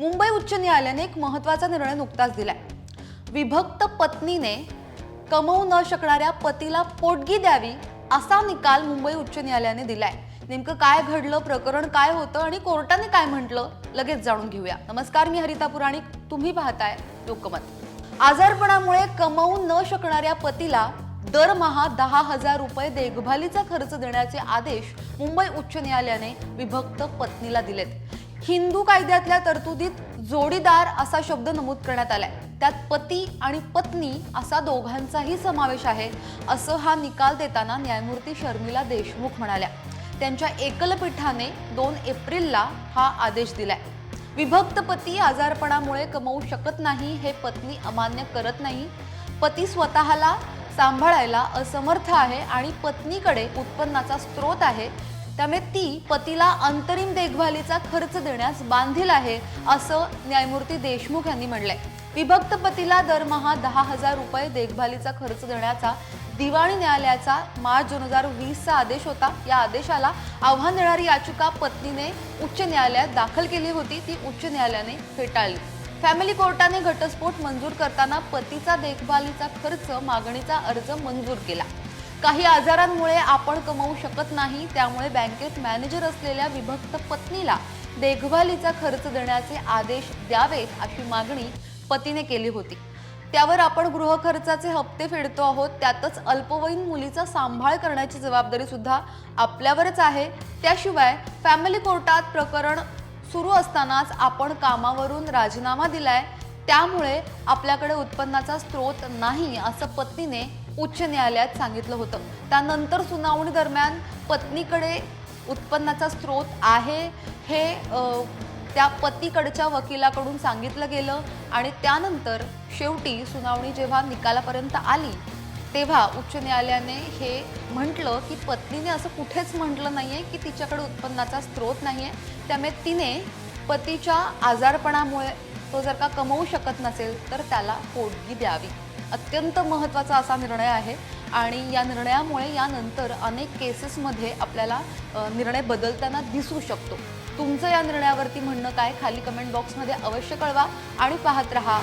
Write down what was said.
मुंबई उच्च न्यायालयाने एक महत्त्वाचा निर्णय नुकताच दिलाय. विभक्त पत्नीने कमवू न शकणाऱ्या पतीला पोटगी द्यावी असा निकाल मुंबई उच्च न्यायालयाने दिलाय. नेमकं काय घडलं प्रकरण काय होतं आणि कोर्टाने काय म्हटलं लगेच जाणून घेऊया. नमस्कार मी हरिता पुराणिक. तुम्ही पाहताय लोकमत. आजारपणामुळे कमवू न शकणाऱ्या पतीला दरमहा दहा हजार रुपये देखभालीचा खर्च देण्याचे आदेश मुंबई उच्च न्यायालयाने विभक्त पत्नीला दिलेत. हिंदू कायद्यातल्या तरतुदीत जोडीदार असा शब्द नमूद करण्यात आलाय. त्यात पती आणि पत्नी असा दोघांचाही समावेश आहे असं हा निकाल देताना न्यायमूर्ती शर्मिला देशमुख म्हणाल्या. त्यांच्या एकलपीठाने दोन एप्रिलला हा आदेश दिलाय. विभक्त पती आजारपणामुळे कमवू शकत नाही हे पत्नी अमान्य करत नाही. पती स्वतःला सांभाळायला असमर्थ आहे आणि पत्नीकडे उत्पन्नाचा स्रोत आहे त्यामुळे ती पतीला अंतरिम देखभालीचा खर्च देण्यास बांधील आहे असं न्यायमूर्ती देशमुख यांनी म्हणलंय. विभक्त पतीला दरमहा दहा हजार रुपये देखभालीचा खर्च देण्याचा दिवाणी न्यायालयाचा मार्च दोन हजार वीसचा आदेश होता. या आदेशाला आव्हान देणारी याचिका पत्नीने उच्च न्यायालयात दाखल केली होती. ती उच्च न्यायालयाने फेटाळली. फॅमिली कोर्टाने घटस्फोट मंजूर करताना पतीचा देखभालीचा खर्च मागणीचा अर्ज मंजूर केला. काही आजारांमुळे आपण कमवू शकत नाही त्यामुळे बँकेत मॅनेजर असलेल्या विभक्त पत्नीला देखभालीचा खर्च देण्याचे आदेश द्यावेत अशी मागणी पतीने केली होती. त्यावर आपण गृहखर्चाचे हप्ते फेडतो आहोत त्यातच अल्पवयीन मुलीचा सांभाळ करण्याची जबाबदारी सुद्धा आपल्यावरच आहे. त्याशिवाय फॅमिली कोर्टात प्रकरण सुरू असतानाच आपण कामावरून राजीनामा दिलाय. त्यामुळे आपल्याकडे उत्पन्नाचा स्रोत नाही असं पत्नीने उच्च न्यायालयात सांगितलं होतं. त्यानंतर सुनावणी दरम्यान पत्नीकडे उत्पन्नाचा स्रोत आहे हे त्या पतीकडच्या वकिलाकडून सांगितलं गेलं आणि त्यानंतर शेवटी सुनावणी जेव्हा निकालापर्यंत आली तेव्हा उच्च न्यायालयाने हे म्हटलं की पत्नीने असं कुठेच म्हटलं नाही आहे की तिच्याकडे उत्पन्नाचा स्रोत नाही आहे त्यामुळे तिने पतीच्या आजारपणामुळे तो जर का कमवू शकत नसेल तर त्याला पोटगी द्यावी. अत्यंत महत्त्वाचा असा निर्णय आहे. आणि या निर्णयामुळे यानंतर अनेक केसेसमध्ये आपल्याला निर्णय बदलताना दिसू शकतो. तुमचं या निर्णयावरती म्हणणं काय? खाली कमेंट बॉक्समध्ये अवश्य कळवा आणि पाहत रहा.